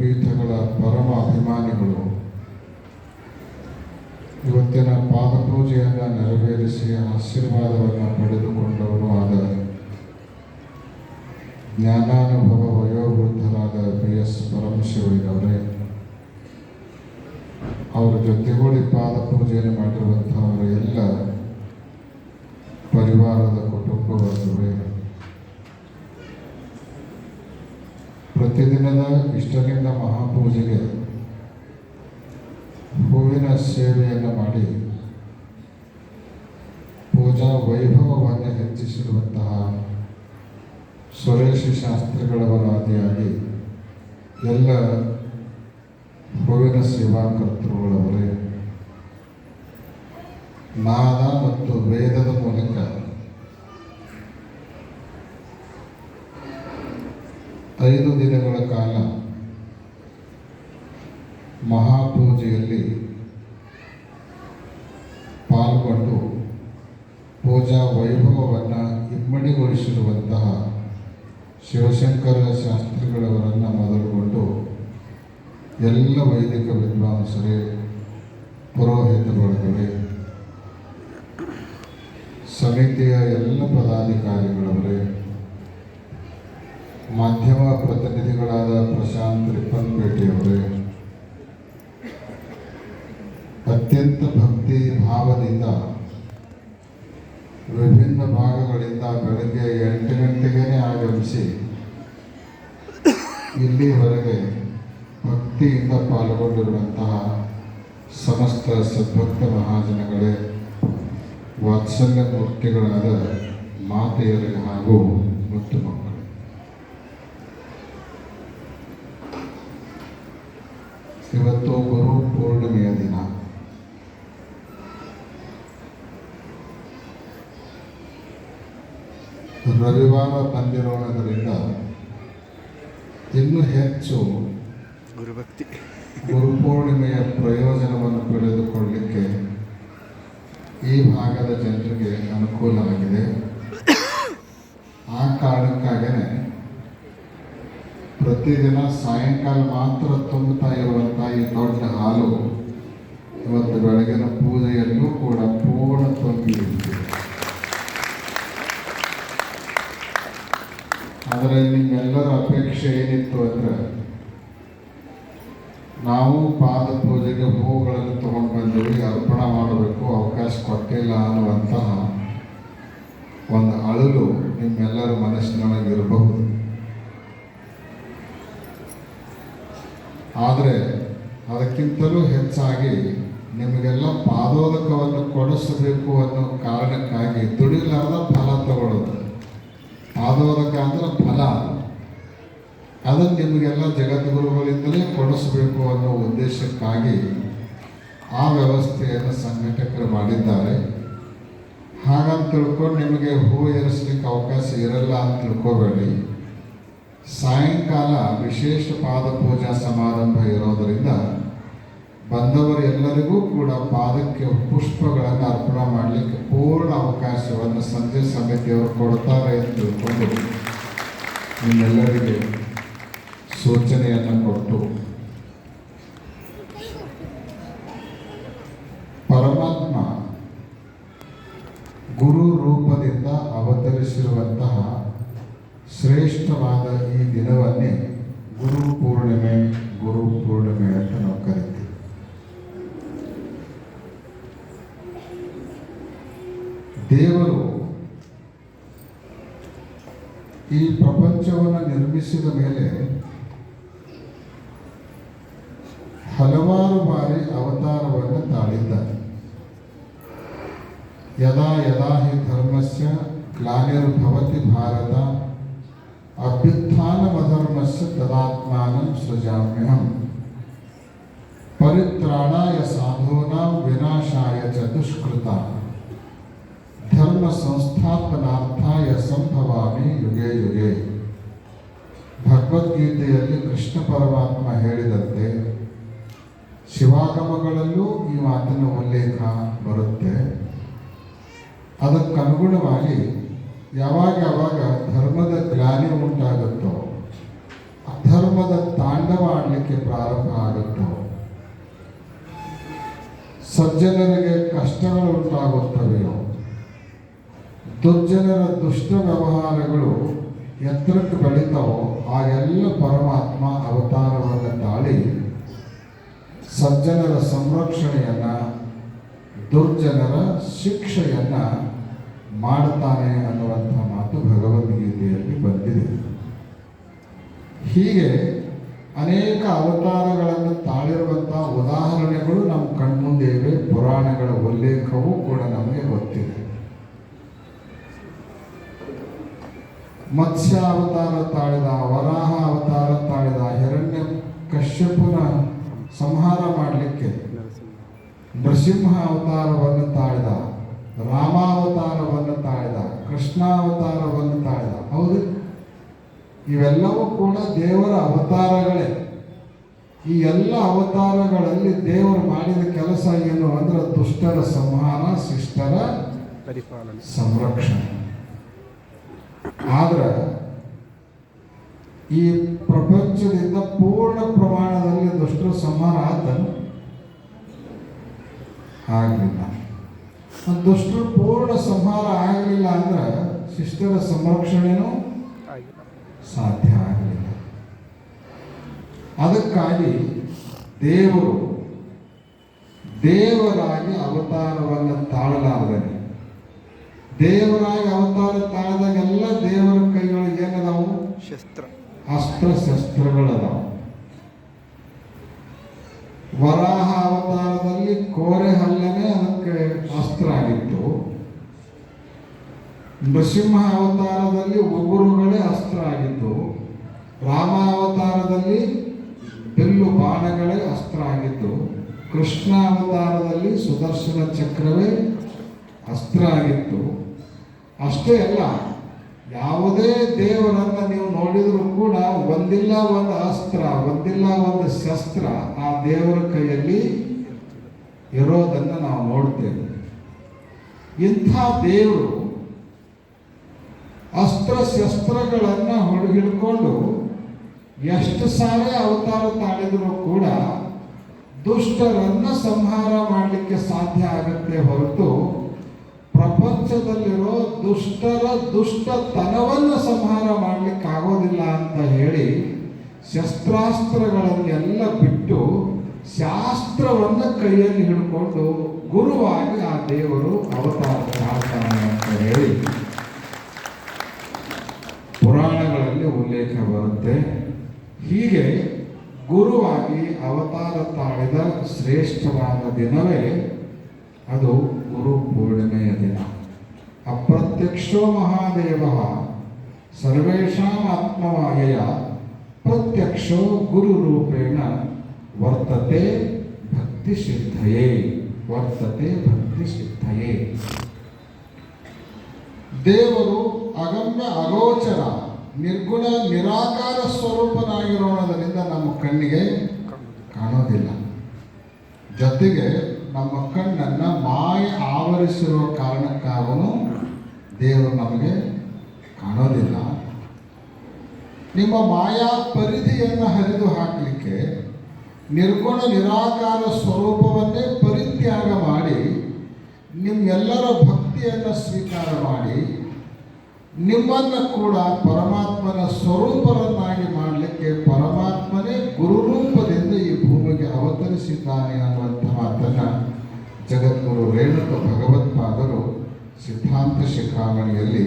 ಪೀಠಗಳ ಪರಮ ಅಭಿಮಾನಿಗಳು. ಇವತ್ತಿನ ಪಾದಪೂಜೆಯನ್ನು ನೆರವೇರಿಸಿ ಆಶೀರ್ವಾದವನ್ನು ಪಡೆದುಕೊಂಡವರು ಆದ ಜ್ಞಾನಾನುಭವ ವಯೋವೃದ್ಧರಾದ ಬಿ ಎಸ್ ಪರಮಶಿವಯ್ಯನವರೇ ಅವರ ಜೊತೆಗೂಡಿ ಪಾದಪೂಜೆಯನ್ನು ಮಾಡಿರುವಂಥವರ ಎಲ್ಲ ಪ್ರತಿದಿನದ ಇಷ್ಟಲಿಂಗ ಮಹಾಪೂಜೆಗೆ ಹೂವಿನ ಸೇವೆಯನ್ನು ಮಾಡಿ ಪೂಜಾ ವೈಭವವನ್ನು ಹೆಚ್ಚಿಸಿರುವಂತಹ ಸುರೇಶ ಶಾಸ್ತ್ರಿಗಳವರಾದಿಯಾಗಿ ಎಲ್ಲ ಹೂವಿನ ಸೇವಾಕರ್ತೃಗಳವರೇ ನಾದ ಮತ್ತು ವೇದದ ಮೂಲಕ ಐದು ದಿನಗಳ ಕಾಲ ಮಹಾಪೂಜೆಯಲ್ಲಿ ಪಾಲ್ಗೊಂಡು ಪೂಜಾ ವೈಭವವನ್ನು ಇಮ್ಮಡಿಗೊಳಿಸಿರುವಂತಹ ಶಿವಶಂಕರ ಶಾಸ್ತ್ರಿಗಳವರನ್ನು ಮೊದಲುಗೊಂಡು ಎಲ್ಲ ವೈದಿಕ ವಿದ್ವಾಂಸರೇ ಪುರೋಹಿತ ಬಳಗವೇ ಸಮಿತಿಯ ಎಲ್ಲ ಪದಾಧಿಕಾರಿಗಳವರೇ ಮಾಧ್ಯಮ ಪ್ರತಿನಿಧಿಗಳಾದ ಪ್ರಶಾಂತ್ ರಿಪ್ಪನ್ಪೇಟೆಯವರೇ, ಅತ್ಯಂತ ಭಕ್ತಿ ಭಾವದಿಂದ ವಿಭಿನ್ನ ಭಾಗಗಳಿಂದ ಬೆಳಗ್ಗೆ ಎಂಟು ಗಂಟೆಗೇ ಆಗಮಿಸಿ ಇಲ್ಲಿವರೆಗೆ ಭಕ್ತಿಯಿಂದ ಪಾಲ್ಗೊಂಡಿರುವಂತಹ ಸಮಸ್ತ ಸದ್ಭಕ್ತ ಮಹಾಜನಗಳೇ, ವಾತ್ಸಲ್ಯ ಮೂರ್ತಿಗಳಾದ ಮಾತೆಯರಿಗೆ ಹಾಗೂ ಮುತ್ತು ಇವತ್ತು ಗುರು ಪೂರ್ಣಿಮೆಯ ದಿನ. ರವಿವಾರ ಬಂದಿರೋಣದರಿಂದ ಇನ್ನೂ ಹೆಚ್ಚು ಗುರುಭಕ್ತಿ. ಗುರುಪೂರ್ಣಿಮೆಯ ಪ್ರಯೋಜನವನ್ನು ಪಡೆದುಕೊಳ್ಳಲಿಕ್ಕೆ ಈ ಭಾಗದ ಜನರಿಗೆ ಅನುಕೂಲವಾಗಿದೆ ಆ ಕಾರಣಕ್ಕಾಗೇ ಪ್ರತಿದಿನ ಸಾಯಂಕಾಲ ಮಾತ್ರ ತುಂಬುತ್ತಾ ಇರಬಹುದು ಆದರೆ ಅದಕ್ಕಿಂತಲೂ ಹೆಚ್ಚಾಗಿ ನಿಮಗೆಲ್ಲ ಪಾದೋದಕವನ್ನು ಕೊಡಿಸಬೇಕು ಅನ್ನೋ ಕಾರಣಕ್ಕಾಗಿ ದುಡಿಲಾರದ ಫಲ ತಗೊಳ್ಳೋದು. ಪಾದೋದಕ ಅಂದ್ರೆ ಫಲ. ಅದನ್ನು ನಿಮಗೆಲ್ಲ ಜಗದ್ಗುರುಗಳಿಂದಲೇ ಕೊಡಿಸಬೇಕು ಅನ್ನೋ ಉದ್ದೇಶಕ್ಕಾಗಿ ಆ ವ್ಯವಸ್ಥೆಯನ್ನು ಸಂಘಟಕರು ಮಾಡಿದ್ದಾರೆ. ಹಾಗಂತ ತಿಳ್ಕೊಂಡು ನಿಮಗೆ ಹೂ ಏರಿಸ್ಲಿಕ್ಕೆ ಅವಕಾಶ ಇರಲ್ಲ ಅಂತ ತಿಳ್ಕೊಬೇಡಿ. ಸಾಯಂಕಾಲ ವಿಶೇಷ ಪಾದ ಪೂಜಾ ಸಮಾರಂಭ ಇರೋದರಿಂದ ಬಂದವರೆಲ್ಲರಿಗೂ ಕೂಡ ಪಾದಕ್ಕೆ ಪುಷ್ಪಗಳನ್ನು ಅರ್ಪಣೆ ಮಾಡಲಿಕ್ಕೆ ಪೂರ್ಣ ಅವಕಾಶವನ್ನು ಸಂಜೆ ಸಮಿತಿಯವರು ಕೊಡ್ತಾರೆ ಅಂತ ತಿಳ್ಕೊಂಡು ನಿಮ್ಮೆಲ್ಲರಿಗೆ ಸೂಚನೆಯನ್ನು ಕೊಟ್ಟು ಪರಮಾತ್ಮ ರೂಪದಿಂದ ಅವತರಿಸಿರುವಂತಹ ಶ್ರೇಷ್ಠವಾದ ಈ ದಿನವನ್ನೇ ಗುರು ಪೂರ್ಣಿಮೆ ಗುರು ಪೂರ್ಣಿಮೆ ಅಂತ ನಾವು ಕರಿತೀವಿ. ದೇವರು ಈ ಪ್ರಪಂಚವನ್ನು ನಿರ್ಮಿಸಿದ ಮೇಲೆ ಹಲವಾರು ಬಾರಿ ಅವತಾರವನ್ನು ತಾಳಿದ್ದಾರೆ ಯದಾ ಯದಾ ಹಿ ಧರ್ಮಸ್ಯ ಗ್ಲಾನಿರ್ಭವತಿ ಭಾರತ ಅಭ್ಯುತ್ಥಾನಮಧರ್ಮಸ್ಯ ತದಾತ್ಮಾನಂ ಸೃಜಾಮ್ಯಹಂ ಪರಿತ್ರಾಣಾಯ ಸಾಧೂನಾಂ ವಿನಾಶಾಯ ಚ ದುಷ್ಕೃತ ಧರ್ಮ ಸಂಸ್ಥಾಪನಾರ್ಥಾಯ ಸಂಭವಾಮಿ ಯುಗೆ ಯುಗೆ ಭಗವದ್ಗೀತೆಯಲ್ಲಿ ಕೃಷ್ಣ ಪರಮಾತ್ಮ ಹೇಳಿದಂತೆ, ಶಿವಾಗಮಗಳಲ್ಲೂ ಈ ಮಾತಿನ ಉಲ್ಲೇಖ ಬರುತ್ತೆ. ಅದಕ್ಕನುಗುಣವಾಗಿ ಯಾವಾಗ ಯಾವಾಗ ಧರ್ಮದ ಗ್ಲಾನಿ ಉಂಟಾಗುತ್ತೋ, ಅಧರ್ಮದ ತಾಂಡವ ಆಡಲಿಕ್ಕೆ ಪ್ರಾರಂಭ ಆಗುತ್ತೋ, ಸಜ್ಜನರಿಗೆ ಕಷ್ಟಗಳು ಉಂಟಾಗುತ್ತವೆಯೋ, ದುರ್ಜನರ ದುಷ್ಟ ವ್ಯವಹಾರಗಳು ಎತ್ತರಕ್ಕೆ ಬೆಳೀತಾವೋ ಎಲ್ಲ ಪರಮಾತ್ಮ ಅವತಾರವನ್ನು ತಾಳಿ ಸಜ್ಜನರ ಸಂರಕ್ಷಣೆಯನ್ನು, ದುರ್ಜನರ ಶಿಕ್ಷೆಯನ್ನ ಮಾಡ್ತಾನೆ ಅನ್ನುವಂಥ ಮಾತು ಭಗವದ್ಗೀತೆಯಲ್ಲಿ ಬಂದಿದೆ. ಹೀಗೆ ಅನೇಕ ಅವತಾರಗಳನ್ನು ತಾಳಿರುವಂಥ ಉದಾಹರಣೆಗಳು ನಮ್ಮ ಕಣ್ಮುಂದೆ ಇವೆ ಪುರಾಣಗಳ ಉಲ್ಲೇಖವೂ ಕೂಡ ನಮಗೆ ಗೊತ್ತಿದೆ. ಮತ್ಸ್ಯ ಅವತಾರ ತಾಳಿದ, ವರಾಹ ಅವತಾರ ತಾಳಿದ, ಹಿರಣ್ಯ ಕಶ್ಯಪನ ಸಂಹಾರ ಮಾಡಲಿಕ್ಕೆ ನರಸಿಂಹ ಅವತಾರವನ್ನು ತಾಳಿದ ರಾಮಾವತಾರವನ್ನು ತಾಳಿದ ಕೃಷ್ಣಾವತಾರವನ್ನು ತಾಳಿದ. ಹೌದು. ಇವೆಲ್ಲವೂ ಕೂಡ ದೇವರ ಅವತಾರಗಳೇ. ಈ ಎಲ್ಲ ಅವತಾರಗಳಲ್ಲಿ ದೇವರು ಮಾಡಿದ ಕೆಲಸ ಏನು ಅಂದ್ರೆ ದುಷ್ಟರ ಸಂಹಾರ ಶಿಷ್ಟರ ಪರಿಪಾಲನೆ. ಸಂರಕ್ಷಣೆ. ಆದ್ರೆ ಈ ಪ್ರಪಂಚದಿಂದ ಪೂರ್ಣ ಪ್ರಮಾಣದಲ್ಲಿ ದುಷ್ಟರ ಸಂಹಾರ ಆತನು? ಆಗಲಿಲ್ಲ. ದುಷ್ಟರು ಪೂರ್ಣ ಸಂಹಾರ ಆಗಲಿಲ್ಲ ಅಂದ್ರೆ ಶಿಷ್ಟರ ಸಂರಕ್ಷಣೆನೂ ಸಾಧ್ಯ ಆಗಲಿಲ್ಲ. ಅದಕ್ಕಾಗಿ ದೇವರು ದೇವರಾಗಿ ಅವತಾರವನ್ನು ತಾಳಲಾರದನೆ ದೇವರಾಗಿ ಅವತಾರ ತಾಳದಾಗೆಲ್ಲ ದೇವರ ಕೈಗಳಿಗೆ ಏನದಾವು? ಶಸ್ತ್ರ. ಅಸ್ತ್ರ ಶಸ್ತ್ರಗಳದಾವು ವರಾಹ ಅವತಾರದಲ್ಲಿ ಕೋರೆ ಹಲ್ಲೆನೇ ಅದಕ್ಕೆ ಅಸ್ತ್ರ ಆಗಿತ್ತು. ನೃಸಿಂಹ ಅವತಾರದಲ್ಲಿ ಉಗುರುಗಳೇ ಅಸ್ತ್ರ ಆಗಿದ್ದು ರಾಮ ಅವತಾರದಲ್ಲಿ ಬಿಲ್ಲು ಬಾಣಗಳೇ ಅಸ್ತ್ರ ಆಗಿದ್ದು ಕೃಷ್ಣ ಅವತಾರದಲ್ಲಿ ಸುದರ್ಶನ ಚಕ್ರವೇ ಅಸ್ತ್ರ ಆಗಿತ್ತು. ಅಷ್ಟೇ ಅಲ್ಲ, ಯಾವುದೇ ದೇವರನ್ನ ನೀವು ನೋಡಿದರೂ ಕೂಡ ಒಂದಿಲ್ಲ ಒಂದು ಅಸ್ತ್ರ, ಒಂದಿಲ್ಲ ಒಂದು ಶಸ್ತ್ರ ಆ ದೇವರ ಕೈಯಲ್ಲಿ ಇರೋದನ್ನು ನಾವು ನೋಡ್ತೇವೆ. ಇಂಥ ದೇವರು ಅಸ್ತ್ರ ಶಸ್ತ್ರಗಳನ್ನು ಹೊಡ ಹಿಡ್ಕೊಂಡು ಎಷ್ಟು ಸಾರಿ ಅವತಾರ ತಾಳಿದರೂ ಕೂಡ ದುಷ್ಟರನ್ನು ಸಂಹಾರ ಮಾಡಲಿಕ್ಕೆ ಸಾಧ್ಯ ಆಗುತ್ತೆ ಹೊರತು ಪ್ರಪಂಚದಲ್ಲಿರೋ ದುಷ್ಟರ ದುಷ್ಟತನವನ್ನು ಸಂಹಾರ ಮಾಡಲಿಕ್ಕೆ ಆಗೋದಿಲ್ಲ ಅಂತ ಹೇಳಿ ಶಸ್ತ್ರಾಸ್ತ್ರಗಳನ್ನೆಲ್ಲ ಬಿಟ್ಟು ಶಾಸ್ತ್ರವನ್ನು ಕೈಯಲ್ಲಿ ಹಿಡ್ಕೊಂಡು ಗುರುವಾಗಿ ಆ ದೇವರು ಅವತಾರ ತಾಳ್ತಾನೆ ಅಂತ ಹೇಳಿ ಪುರಾಣಗಳಲ್ಲಿ ಉಲ್ಲೇಖ ಬರುತ್ತೆ. ಹೀಗೆ ಗುರುವಾಗಿ ಅವತಾರ ತಾಳಿದ ಶ್ರೇಷ್ಠವಾದ ದಿನವೇ ಅದು ಗುರು ಪೂರ್ಣಿಮೆಯ ದಿನ. ಅಪ್ರತ್ಯಕ್ಷೋ ಮಹಾದೇವ. ಸರ್ವೇಷಾಂ ಆತ್ಮವಾಯ ಪ್ರತ್ಯಕ್ಷೋ ಗುರು ರೂಪೇಣ ವರ್ತತೆ ಭಕ್ತಿ ಸಿದ್ಧಯೇ, ವರ್ತತೆ ಭಕ್ತಿ ಸಿದ್ಧಯೇ. ದೇವರು ಅಗಮ್ಯ ಅಗೋಚರ, ನಿರ್ಗುಣ ನಿರಾಕಾರ ಸ್ವರೂಪನಾಗಿರೋಣದರಿಂದ ನಮ್ಮ ಕಣ್ಣಿಗೆ ಕಾಣೋದಿಲ್ಲ. ಜೊತೆಗೆ ನಮ್ಮ ಕಣ್ಣನ್ನು ಮಾಯ ಆವರಿಸಿರುವ ಕಾರಣಕ್ಕಾಗನು ದೇವರು ನಮಗೆ ಕಾಣೋದಿಲ್ಲ. ನಿಮ್ಮ ಮಾಯಾ ಪರಿಧಿಯನ್ನು ಹರಿದು ಹಾಕಲಿಕ್ಕೆ ನಿರ್ಗುಣ ನಿರಾಕಾರ ಸ್ವರೂಪವನ್ನೇ ಪರಿತ್ಯಾಗ ಮಾಡಿ, ನಿಮ್ಮೆಲ್ಲರ ಭಕ್ತಿಯನ್ನು ಸ್ವೀಕಾರ ಮಾಡಿ, ನಿಮ್ಮನ್ನು ಕೂಡ ಪರಮಾತ್ಮನ ಸ್ವರೂಪರನ್ನಾಗಿ ಮಾಡಲಿಕ್ಕೆ ಪರಮಾತ್ಮನೇ ಗುರುರೂಪದಿಂದ ಈ ಭೂಮಿಗೆ ಅವತರಿಸಿದ್ದಾನೆ ಅನ್ನುವಂಥ ಮಾತನ್ನು ಜಗದ್ಗುರು ರೇಣುಕ ಭಗವತ್ಪಾದರು ಸಿದ್ಧಾಂತ ಶಿಖಾವಣಿಯಲ್ಲಿ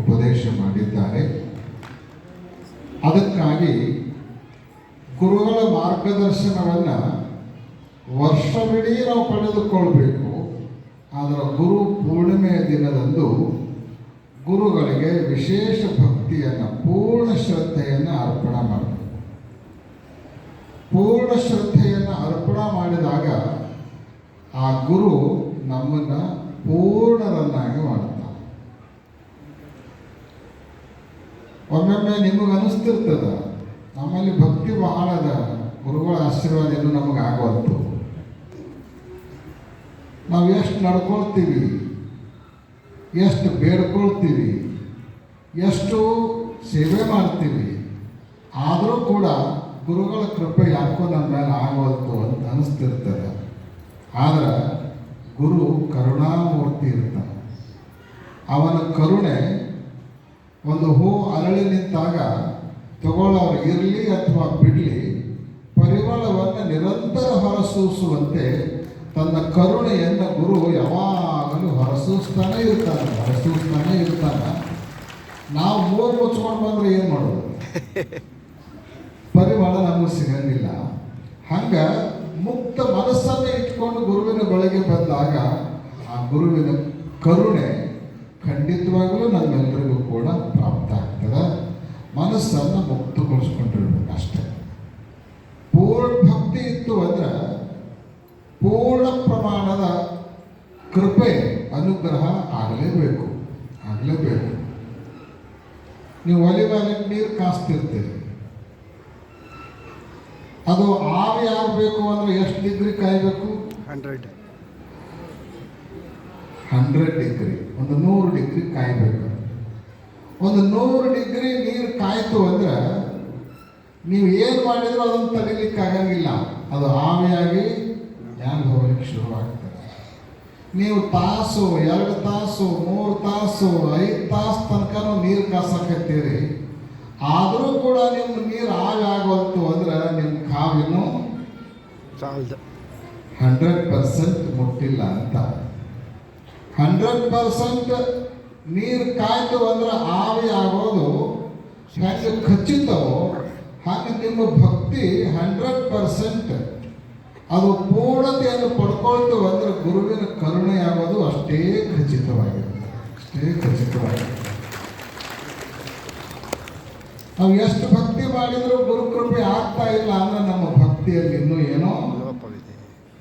ಉಪದೇಶ ಮಾಡಿದ್ದಾರೆ. ಅದಕ್ಕಾಗಿ ಗುರುಗಳ ಮಾರ್ಗದರ್ಶನವನ್ನು ವರ್ಷವಿಡೀ ನಾವು ಪಡೆದುಕೊಳ್ಬೇಕು. ಆದರೆ ಗುರು ಪೂರ್ಣಿಮೆಯ ದಿನದಂದು ಗುರುಗಳಿಗೆ ವಿಶೇಷ ಭಕ್ತಿಯನ್ನು, ಪೂರ್ಣ ಶ್ರದ್ಧೆಯನ್ನು ಅರ್ಪಣೆ ಮಾಡಬೇಕು. ಪೂರ್ಣ ಶ್ರದ್ಧೆಯನ್ನು ಅರ್ಪಣೆ ಮಾಡಿದಾಗ ಆ ಗುರು ನಮ್ಮನ್ನು ಪೂರ್ಣರನ್ನಾಗಿ ಮಾಡ್ತಾನೆ ಒಮ್ಮೊಮ್ಮೆ ನಿಮಗೆ ಅನಿಸ್ತಿರ್ತದ ನಮ್ಮಲ್ಲಿ ಭಕ್ತಿ ಬಹಳ ಅದ ಗುರುಗಳ ಆಶೀರ್ವಾದ ನಮಗೆ ಆಗೋದು ನಾವು ಎಷ್ಟು ನಡ್ಕೊಳ್ತೀವಿ, ಎಷ್ಟು ಬೇಡ್ಕೊಳ್ತೀವಿ, ಎಷ್ಟು ಸೇವೆ ಮಾಡ್ತೀವಿ, ಆದರೂ ಕೂಡ ಗುರುಗಳ ಕೃಪೆ ಯಾಕೋ ನನ್ನ ಮೇಲೆ ಆಗುವಂತು ಅಂತ ಅನಿಸ್ತಿರ್ತದೆ. ಆದರೆ ಗುರು ಕರುಣಾಮೂರ್ತಿ ಇರ್ತಾನೆ. ಅವನ ಕರುಣೆ ಒಂದು ಹೂ ಅರಳಿ ನಿಂತಾಗ ತಗೊಳ್ಳೋರು ಇರಲಿ ಅಥವಾ ಬಿಡಲಿ, ಪರಿಮಳವನ್ನು ನಿರಂತರ ಹೊರಸೂಸುವಂತೆ ತನ್ನ ಕರುಣೆಯನ್ನು ಗುರು ಯಾವಾಗಲೂ ಹೊರಸೂಸ್ತಾನೆ ಇರ್ತಾನೆ ಹೊರಸೂಸ್ತಾನೆ ಇರ್ತಾನೆ. ನಾವು ಮೂರು ಮುಚ್ಕೊಂಡು ಬಂದರೆ ಏನು ಮಾಡೋದು? ಪರಿಮಳ ನಮಗೆ ಸಿಗಂಗಿಲ್ಲ. ಹಂಗೆ ಮುಕ್ತ ಮನಸ್ಸನ್ನು ಇಟ್ಕೊಂಡು ಗುರುವಿನ ಬಳಿಗೆ ಬಂದಾಗ ಆ ಗುರುವಿನ ಕರುಣೆ ಖಂಡಿತವಾಗಲೂ ನಮ್ಮೆಲ್ಲರಿಗೂ ಕೂಡ ಪ್ರಾಪ್ತ ಆಗ್ತದೆ. ಮನಸ್ಸನ್ನು ಮುಕ್ತಗೊಳಿಸ್ಕೊಂಡಿರ್ಬೇಕು ಅಷ್ಟೇ. ಪೂರ್ಣ ಭಕ್ತಿ ಇತ್ತು ಅಂದ್ರೆ ಪೂರ್ಣ ಪ್ರಮಾಣದ ಕೃಪೆ ಅನುಗ್ರಹ ಆಗಲೇಬೇಕು ಆಗಲೇಬೇಕು. ನೀವು ಒಲೆ ಮೇಲೆ ನೀರು ಕಾಸ್ತಿರ್ತೀರಿ. ಅದು ಆವಿ ಆಗಬೇಕು ಅಂದ್ರೆ ಎಷ್ಟು ಡಿಗ್ರಿ ಕಾಯಬೇಕು? ಹಂಡ್ರೆಡ್. ಹಂಡ್ರೆಡ್ ಡಿಗ್ರಿ ಒಂದು ನೂರು ಡಿಗ್ರಿ ಕಾಯಬೇಕು. ಒಂದು ನೂರು ಡಿಗ್ರಿ ನೀರು ಕಾಯ್ತು ಅಂದ್ರೆ ನೀವು ಏನು ಮಾಡಿದ್ರು ಅದನ್ನು ತಡಿಲಿಕ್ಕೆ ಆಗಂಗಿಲ್ಲ. ಅದು ಆವಿಯಾಗಿ ಹೋಗಲಿಕ್ಕೆ ಹೋಗ್ಲಿಕ್ಕೆ ಶುರುವಾಗ್ತದೆ. ನೀವು ತಾಸು ಎರಡು ತಾಸು ಮೂರು ತಾಸು ಐದು ತಾಸು ತನಕ ನೀರು ಕಾಸಕತ್ತೀರಿ. ಆದರೂ ಕೂಡ ನಿಮ್ಮ ನೀರು ಆವಿ ಅಂದ್ರೆ ನಿಮ್ಮ ಕಾವಿನೂ ಹಂಡ್ರೆಡ್ ಪರ್ಸೆಂಟ್ ಮುಟ್ಟಿಲ್ಲ ಅಂತ. ಹಂಡ್ರೆಡ್ ಪರ್ಸೆಂಟ್ ನೀರು ಕಾಯ್ತು ಅಂದ್ರೆ ಆವಿ ಆಗೋದು ಹೆಂಗೆ ಖಚಿತವೋ ಹಾಗೆ ನಿಮ್ಮ ಭಕ್ತಿ ಹಂಡ್ರೆಡ್ ಪರ್ಸೆಂಟ್ ಅದು ಪೂರ್ಣತೆಯನ್ನು ಪಡ್ಕೊಳ್ತು ಅಂದ್ರೆ ಗುರುವಿನ ಕರುಣೆ ಆಗೋದು ಅಷ್ಟೇ ಖಚಿತವಾಗಿರುತ್ತೆ ಅಷ್ಟೇ ಖಚಿತವಾಗಿರುತ್ತೆ. ನಾವು ಎಷ್ಟು ಭಕ್ತಿ ಮಾಡಿದರೂ ಗುರು ಕೃಪೆ ಆಗ್ತಾ ಇಲ್ಲ ಅಂದ್ರೆ ನಮ್ಮ ಭಕ್ತಿಯಲ್ಲಿ ಇನ್ನೂ ಏನೋ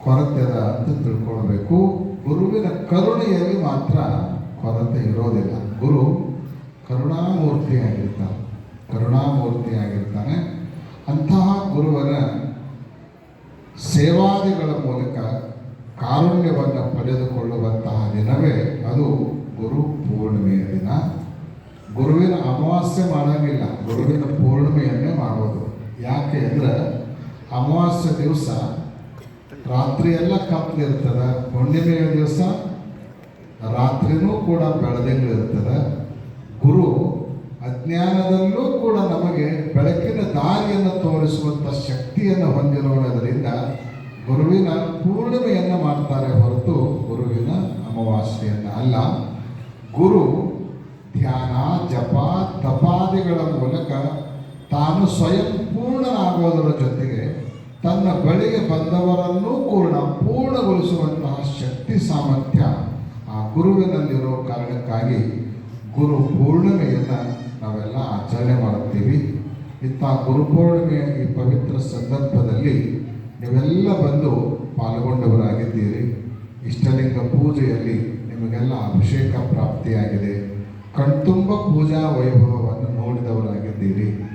ಕೊರತೆ ಅದ ಅಂತ ತಿಳ್ಕೊಳ್ಬೇಕು. ಗುರುವಿನ ಕರುಣೆಯಲ್ಲಿ ಮಾತ್ರ ಕೊರತೆ ಇರೋದಿಲ್ಲ. ಗುರು ಕರುಣಾಮೂರ್ತಿಯಾಗಿರ್ತಾನೆ ಕರುಣಾಮೂರ್ತಿಯಾಗಿರ್ತಾನೆ. ಅಂತಹ ಗುರುವರ ಸೇವಾದಿಗಳ ಮೂಲಕ ಕಾರುಣ್ಯವನ್ನು ಪಡೆದುಕೊಳ್ಳುವಂತಹ ದಿನವೇ ಅದು ಗುರು ಪೂರ್ಣಿಮೆಯ ದಿನ. ಗುರುವಿನ ಅಮಾವಾಸ್ಯೆ ಮಾಡೋಂಗಿಲ್ಲ. ಗುರುವಿನ ಪೂರ್ಣಿಮೆಯನ್ನೇ ಮಾಡೋದು ಯಾಕೆ ಅಂದರೆ ಅಮಾವಾಸ್ಯೆ ದಿವಸ ರಾತ್ರಿಯೆಲ್ಲ ಕತ್ಲಿರ್ತದೆ. ಹುಣ್ಣಿಮೆಯ ದಿವಸ ರಾತ್ರಿನೂ ಕೂಡ ಬೆಳದಿಂಗಳಿರ್ತದೆ ಗುರು ಅಜ್ಞಾನದಲ್ಲೂ ಕೂಡ ನಮಗೆ ಬೆಳಕಿನ ದಾರಿಯನ್ನು ತೋರಿಸುವಂಥ ಶಕ್ತಿಯನ್ನು ಹೊಂದಿರುವುದರಿಂದ ಗುರುವಿನ ಪೂರ್ಣಿಮೆಯನ್ನು ಮಾಡ್ತಾರೆ ಹೊರತು ಗುರುವಿನ ಅಮಾವಾಸ್ಯೆಯನ್ನು ಅಲ್ಲ. ಗುರು ಧ್ಯಾನ, ಜಪ, ತಪಾದಿಗಳ ಮೂಲಕ ತಾನು ಸ್ವಯಂ ಪೂರ್ಣನಾಗೋದರ ಜೊತೆಗೆ ತನ್ನ ಬಳಿಗೆ ಬಂದವರನ್ನೂ ಕೂಡ ಪೂರ್ಣಗೊಳಿಸುವಂತಹ ಶಕ್ತಿ ಸಾಮರ್ಥ್ಯ ಆ ಗುರುವಿನಲ್ಲಿರೋ ಕಾರಣಕ್ಕಾಗಿ ಗುರು ಪೂರ್ಣಿಮೆಯನ್ನು ನಾವೆಲ್ಲ ಆಚರಣೆ ಮಾಡುತ್ತೀವಿ. ಇಂಥ ಗುರು ಪೂರ್ಣಿಮೆಯ ಈ ಪವಿತ್ರ ಸಂದರ್ಭದಲ್ಲಿ ನೀವೆಲ್ಲ ಬಂದು ಪಾಲ್ಗೊಂಡವರಾಗಿದ್ದೀರಿ. ಇಷ್ಟಲಿಂಗ ಪೂಜೆಯಲ್ಲಿ ನಿಮಗೆಲ್ಲ ಅಭಿಷೇಕ ಪ್ರಾಪ್ತಿಯಾಗಿದೆ. ಕಣ್ತುಂಬ ಪೂಜಾ ವೈಭವವನ್ನು ನೋಡಿದವರಾಗಿದ್ದೀರಿ.